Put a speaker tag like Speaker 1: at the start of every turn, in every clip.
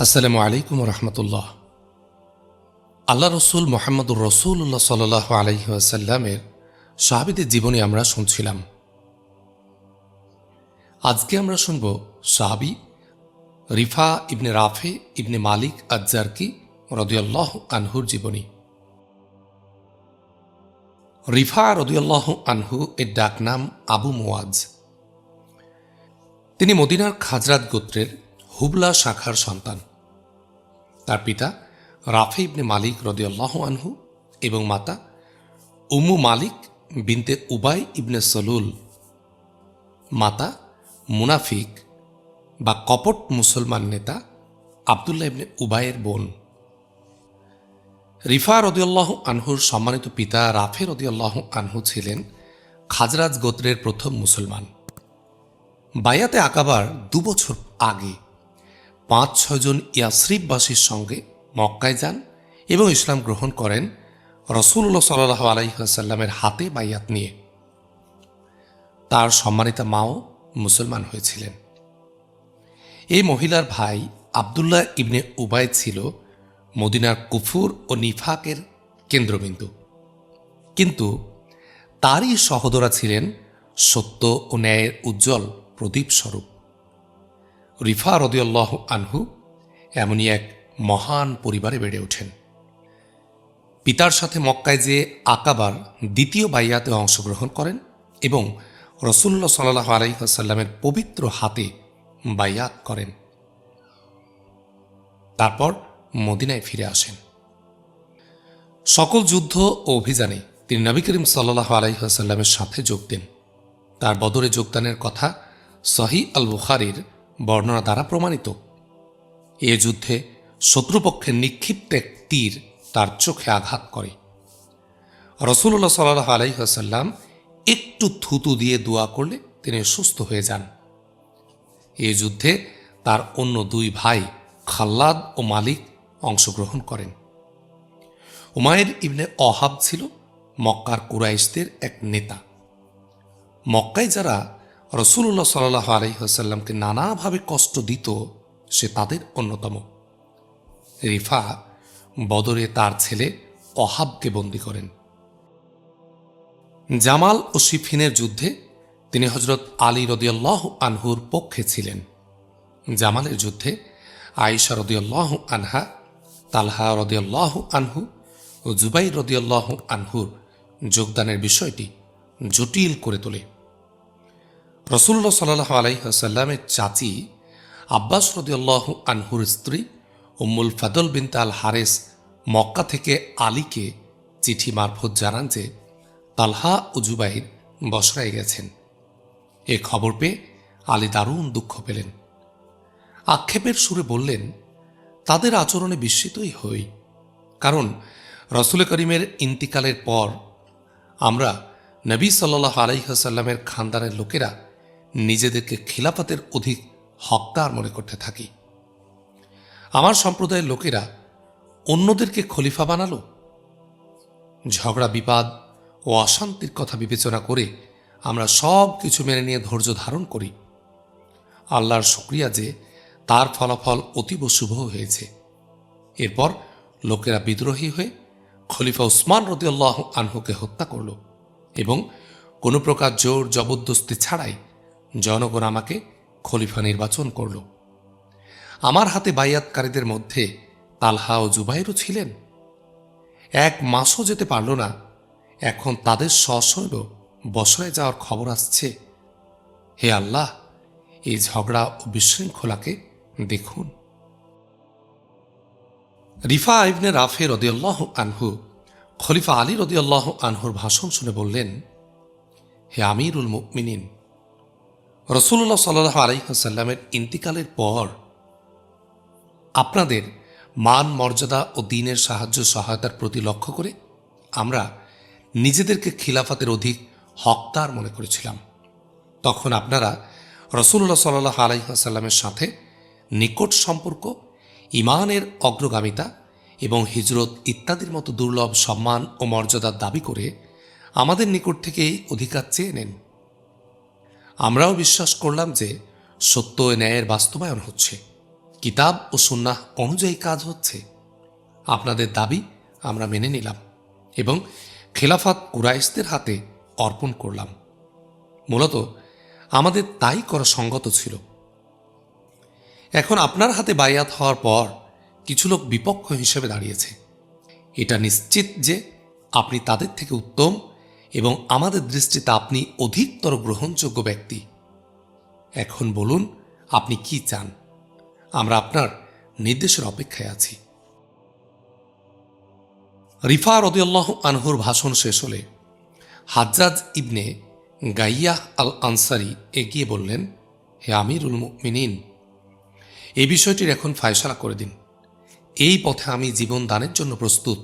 Speaker 1: আসসালামু আলাইকুম রহমতুল্লাহ। আল্লাহ রসুল মোহাম্মদুর রসুল্লাহ সাল আলহিহাসাল্লামের সাহাবিদের জীবনী আমরা শুনছিলাম। আজকে আমরা শুনব সাহাবি রিফা ইবনে রাফে ইবনে মালিক আজ্জারকি রদিয়াল্লাহ আনহুর জীবনী। রিফা রদিয়াল্লাহ আনহু এর ডাকনাম আবু মুয়াজ তিনি মদিনার খাজরাত গোত্রের হুবলা শাখার সন্তান। তার পিতা রাফে ইবনে মালিক রদিয়াল্লাহ আনহু এবং মাতা উমু মালিক বিনতে উবাই ইবনে সলুল। মাতা মুনাফিক বা কপট মুসলমান নেতা আবদুল্লাহ ইবনে উবাইয়ের বোন। রিফা রদিয়াল্লাহ আনহুর সম্মানিত পিতা রাফে রদিয়াল্লাহ আনহু ছিলেন খাজরাজ গোত্রের প্রথম মুসলমান। বায়াতে আকাবার দুবছর আগে পাঁচ ছয়জন ইয়াসরিফবাসীর সঙ্গে মক্কায় যান এবং ইসলাম গ্রহণ করেন রসুল্লাহ সাল্লাহ আলাইসাল্লামের হাতে বাইয়াত নিয়ে। তার সম্মানিতা মাও মুসলমান হয়েছিলেন। এই মহিলার ভাই আবদুল্লাহ ইবনে উবাই ছিল মদিনার কুফুর ও নিফাকের কেন্দ্রবিন্দু। কিন্তু তারই সহদরা ছিলেন সত্য ও ন্যায়ের উজ্জ্বল প্রদীপ স্বরূপ রিফা রদিয়াল্লাহ আনহু এমনই এক মহান পরিবারে বেড়ে ওঠেন। পিতার সাথে মক্কায় যে আকাবার দ্বিতীয় বাইয়াতে অংশগ্রহণ করেন এবং রসুল্লা সাল্লাহ আলাইসাল্লামের পবিত্র হাতে বাইয়াত করেন। তারপর মদিনায় ফিরে আসেন। সকল যুদ্ধ ও অভিযানে তিনি নবী করিম সাল্লাহ আলাইসাল্লামের সাথে যোগ দেন। তার বদরে যোগদানের কথা সহি আল বুখারির বর্ণনা দ্বারা প্রমাণিত। এ যুদ্ধে শত্রুপক্ষের নিক্ষিপ্ত এক তীর তার চোখে আঘাত করে। রসুল্লাহ সাল্লাহ আলাইসাল্লাম একটু থুতু দিয়ে দোয়া করলে তিনি সুস্থ হয়ে যান। এ যুদ্ধে তার অন্য দুই ভাই খাল্লাদ ও মালিক অংশগ্রহণ করেন। উমায়ের ইবনে অহাব ছিল মক্কার কুরাইশদের এক নেতা। মক্কায় যারা রসুল্লাহ সাল্লাহ আলহিহাসাল্লামকে নানাভাবে কষ্ট দিত, সে তাদের অন্যতম। রিফা বদরে তার ছেলে অহাবকে বন্দী করেন। জামাল ও শিফিনের যুদ্ধে তিনি হজরত আলী রদিয়াল্লাহ আনহুর পক্ষে ছিলেন। জামালের যুদ্ধে আয়েশা রদিয়াল্লাহ আনহা, তালহা রদিয়াল্লাহ আনহু ও জুবাই রদিয়াল্লাহ আনহুর যোগদানের বিষয়টি জটিল করে তোলে। রসুল্লাহ সাল্লাহ আলাইসাল্লামের চাচি আব্বাস রদিয়াল্লাহ আনহুর স্ত্রী উম্মুল ফাদল বিন তাল হারেস মক্কা থেকে আলীকে চিঠি মারফত জানান যে, তালহা ও জুবাইর বসরায় গেছেন। এ খবর পেয়ে আলী দারুণ দুঃখ পেলেন। আক্ষেপের সুরে বললেন, তাদের আচরণে বিস্মিতই হই, কারণ রসুল করিমের ইন্তিকালের পর আমরা নবী সাল্লাহ আলাইসাল্লামের খানদানের লোকেরা নিজেদেরকে খিলাফতের অধিক হকদার মনে করতে থাকি। আমার সম্প্রদায়ের লোকেরা অন্যদেরকে খলিফা বানালো। ঝগড়া, বিবাদ ও অশান্তির কথা বিবেচনা করে আমরা সব কিছু মেনে নিয়ে ধৈর্য ধারণ করি। আল্লাহর শুক্রিয়া যে তার ফলাফল অতীব শুভ হয়েছে। এরপর লোকেরা বিদ্রোহী হয়ে খলিফা উসমান রদিয়াল্লাহ আনহুকে হত্যা করল এবং কোনো প্রকার জোর জবরদস্তি ছাড়াই জনগণ আমাকে খলিফা নির্বাচন করল। আমার হাতে বাইয়াতকারীদের মধ্যে তালহা ও জুবাইরও ছিলেন। এক মাসও যেতে পারল না। এখন তাদের সশৈল বসরে যাওয়ার খবর আসছে। হে আল্লাহ, এই ঝগড়া ও বিশৃঙ্খলাকে দেখুন। রিফা ইবনে রাফে রদিয়াল্লাহ আনহু, খলিফা আলী রদিয়াল্লাহ আনহুর ভাষণ শুনে বললেন, হে আমিরুল মুকমিনিন রসুল্লাহ সাল্লাহ আলাইসাল্লামের ইন্তিকালের পর আপনাদের মান, মর্যাদা ও দিনের সাহায্য সহায়তার প্রতি লক্ষ্য করে আমরা নিজেদেরকে খিলাফাতের অধিক হকদার মনে করেছিলাম। তখন আপনারা রসুল্লাহ সাল্লাহ আলাইসাল্লামের সাথে নিকট সম্পর্ক ইমানের অগ্রগামিতা এবং হিজরত ইত্যাদির মতো দুর্লভ সম্মান ও মর্যাদার দাবি করে আমাদের নিকট থেকেই অধিকার চেয়ে নেন। আমরাও বিশ্বাস করলাম যে সত্য ন্যায়ের বাস্তবায়ন হচ্ছে। কিতাব ও সুন্নাহ অনুযায়ী কাজ হচ্ছে। আপনাদের দাবি আমরা মেনে নিলাম এবং খেলাফাত কুরাইশদের হাতে অর্পণ করলাম। মূলত আমাদের তাই করা সঙ্গত ছিল। এখন আপনার হাতে বায়াত হওয়ার পর কিছু লোক বিপক্ষ হিসেবে দাঁড়িয়েছে। এটা নিশ্চিত যে আপনি তাদের থেকে উত্তম এবং আমাদের দৃষ্টিতে আপনি অধিকতর গ্রহণযোগ্য ব্যক্তি। এখন বলুন, আপনি কি চান? আমরা আপনার নির্দেশের অপেক্ষায় আছি। রিফা রদিয়াল্লাহ আনহুর ভাষণ শেষ হলে হাজ্জাজ ইবনে গাইয়াহ আল আনসারি এগিয়ে বললেন, হে আমিরুল মিনিন এই বিষয়টির এখন ফায়সালা করে দিন। এই পথে আমি জীবন দানের জন্য প্রস্তুত।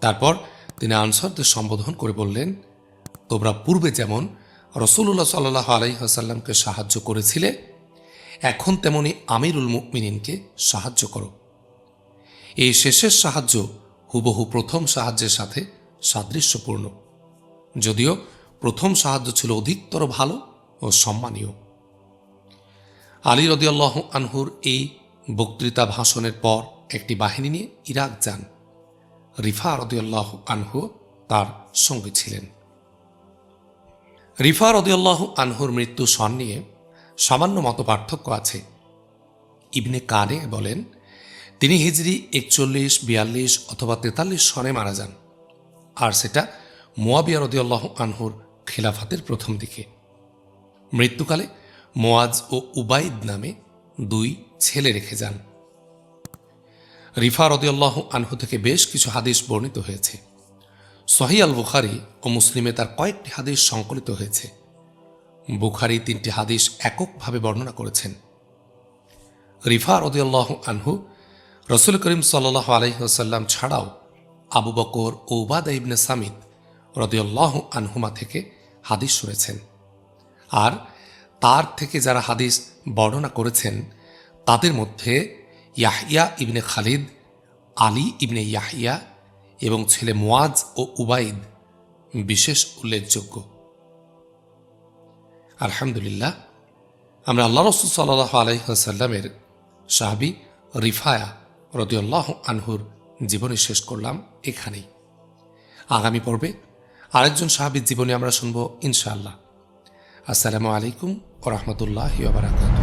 Speaker 1: তারপর তিনি আনসারদের সম্বোধন করে বললেন, তোমরা পূর্বে যেমন রসুল্লাহ সাল্লাহ আলাইসাল্লামকে সাহায্য করেছিলে, এখন তেমনি আমিরুল মুকমিনিনকে সাহায্য করো। এই শেষের সাহায্য হুবহু প্রথম সাহায্যের সাথে সাদৃশ্যপূর্ণ। যদিও প্রথম সাহায্য ছিল অধিকতর ভালো ও সম্মানীয়। আলী রদিয়াল্লাহ আনহুর এই বক্তৃতা ভাষণের পর একটি বাহিনী নিয়ে ইরাক যান। রিফা রদিয়াল্লাহ আনহু তার সঙ্গে ছিলেন। রিফা রদিয়াল্লাহ আনহুর মৃত্যু সন নিয়ে সামান্য মতো পার্থক্য আছে। ইবনে কানে বলেন, তিনি হিজরি একচল্লিশ, বিয়াল্লিশ অথবা তেতাল্লিশ সনে মারা যান, আর সেটা মোয়াবিয়া রদিয়াল্লাহ আনহুর খেলাফাতের প্রথম দিকে। মৃত্যুকালে মোয়াজ ও উবাইদ নামে দুই ছেলে রেখে যান। রিফা রদিয়াল্লাহ আনহু থেকে বেশ কিছু হাদিস বর্ণিত হয়েছে। সহি আল বুখারি ও মুসলিমে তার কয়েকটি হাদিস সংকলিত হয়েছে। বুখারি তিনটি হাদিস এককভাবে বর্ণনা করেছেন। রিফা রদিয়াল্লাহ আনহু রসুল করিম সাল্লাহ আলহিহাসাল্লাম ছাড়াও আবু বকর ও উবাদা ইবনে সামিদ রদিয়াল্লাহ আনহুমা থেকে হাদিস শুনেছেন। আর তার থেকে যারা হাদিস বর্ণনা করেছেন, তাদের মধ্যে ইয়াহিয়া ইবনে খালিদ, আলী ইবনে ইয়াহিয়া এবং ছেলে মোয়াজ ও উবাইদ বিশেষ উল্লেখযোগ্য। আলহামদুলিল্লাহ, আমরা আল্লাহ রসুল সাল্লাহ আলহিহাসাল্লামের সাহাবি রিফায়া রদিউল্লাহ আনহুর জীবনী শেষ করলাম এখানেই। আগামী পর্বে আরেকজন সাহাবির জীবনী আমরা শুনব ইনশাআল্লাহ। আসসালামু আলাইকুম ও রহমতুল্লাহ বারাকাত